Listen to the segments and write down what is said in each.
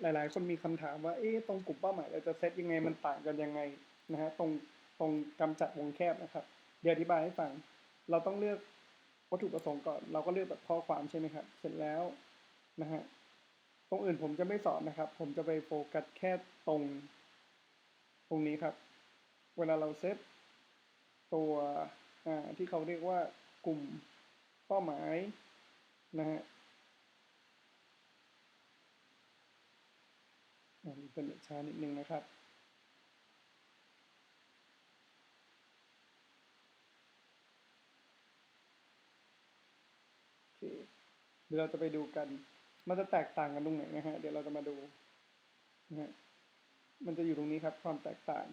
หลาย ๆ คนมีคำถามว่าเอ๊ะตรงกลุ่มเป้าหมายเราจะเซตยังไงมันต่างกันยังไงนะฮะตรงตรงกำจัดวงแคบนะครับ เดี๋ยวอธิบายให้ฟัง เราต้องเลือกวัตถุประสงค์ก่อน เราก็เลือกแบบข้อความใช่ไหมครับ เสร็จแล้วนะฮะตรงอื่นผมจะไม่สอนนะครับ ผมจะไปโฟกัสแค่ตรง ตรงนี้ครับ เวลาเราเซตตัวอ่าที่เขาเรียกว่ากลุ่มเป้าหมายนะฮะ อ่าเป็นตช้านิดนึงนะครับโอเคเดี๋ยวเราจะไปดูกัน มันจะแตกต่างกันตรงไหนนะฮะ เดี๋ยวเราจะมาดูนะฮะ มันจะอยู่ตรงนี้ครับ ความแตกต่าง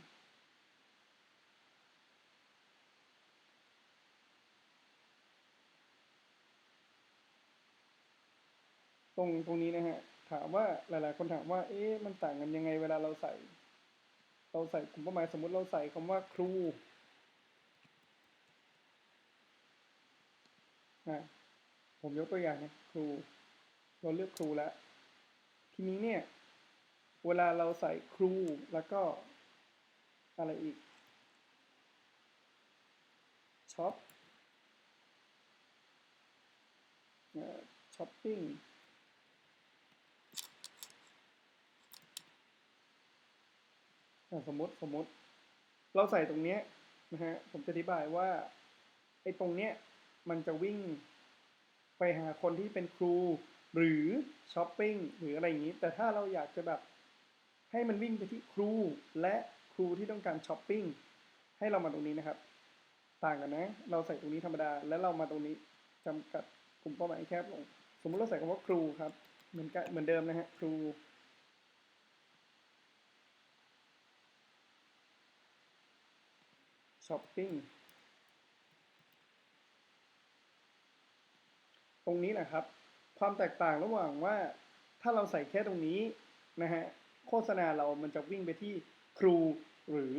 ตรงตรงนี้นะฮะ ถามว่าหลาย ๆ คนถามว่า เอ๊ะมันต่างกันยังไงเวลาเราใส่ เราใส่กลุ่มเป้าหมายสมมติเราใส่คำว่าครูอะผมยกตัวอย่างนะครู เราเลือกครูแล้ว ทีนี้เนี่ย เวลาเราใส่ครูแล้วก็อะไรอีกช็อปช้อปปิ้ง สมมติสมมติ เราใส่ตรงเนี้ยนะฮะผมจะอธิบายว่าไอ้ตรงเนี้ยมันจะวิ่งไปหาคนที่เป็นครู หรือช้อปปิ้งหรืออะไรอย่างนี้ แต่ถ้าเราอยากจะแบบให้มันวิ่งไปที่ครู และครูที่ต้องการช้อปปิ้งให้เรามาตรงนี้นะครับ ต่างกันนะ เราใส่ตรงนี้ธรรมดา แล้วเรามาตรงนี้จำกัดกลุ่มเป้าหมายแคบลง สมมติเราใส่คำว่าครูครับ เหมือนกันเหมือนเดิมนะฮะครู ช้อปปิ้ง ตรงนี้แหละครับ ความแตกต่างระหว่างว่าถ้าเราใส่แค่ตรงนี้นะฮะ โฆษณาเรามันจะวิ่งไปที่ครูหรือ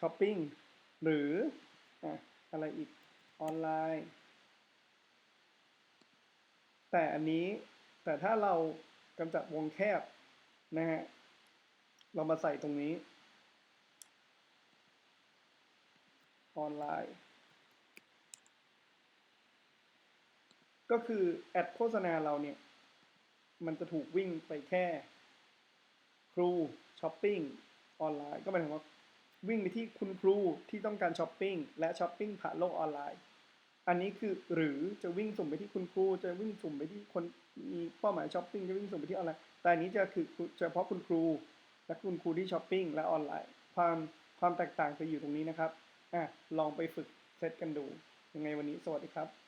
ช้อปปิ้งหรืออะไรอีกออนไลน์ แต่อันนี้แต่ถ้าเรากำจัดวงแคบนะฮะ เรามาใส่ตรงนี้ ออนไลน์ ก็คือแอดโฆษณาเราเนี่ย มันจะถูกวิ่งไปแค่ ครูช้อปปิ้งออนไลน์ ก็หมายถึงว่าวิ่งไปที่คุณครูที่ต้องการช้อปปิ้งและช้อปปิ้งผ่านโลกออนไลน์ อันนี้คือหรือจะวิ่งสุ่มไปที่คุณครู จะวิ่งสุ่มไปที่คนมีเป้าหมายช้อปปิ้งจะวิ่งสุ่มไปที่ออนไลน์ แต่อันนี้จะคือเฉพาะคุณครู และคุณครูที่ช้อปปิ้งและออนไลน์ ความความแตกต่างจะอยู่ตรงนี้นะครับ อะลองไปฝึกเซตกันดู ยังไงวันนี้สวัสดีครับ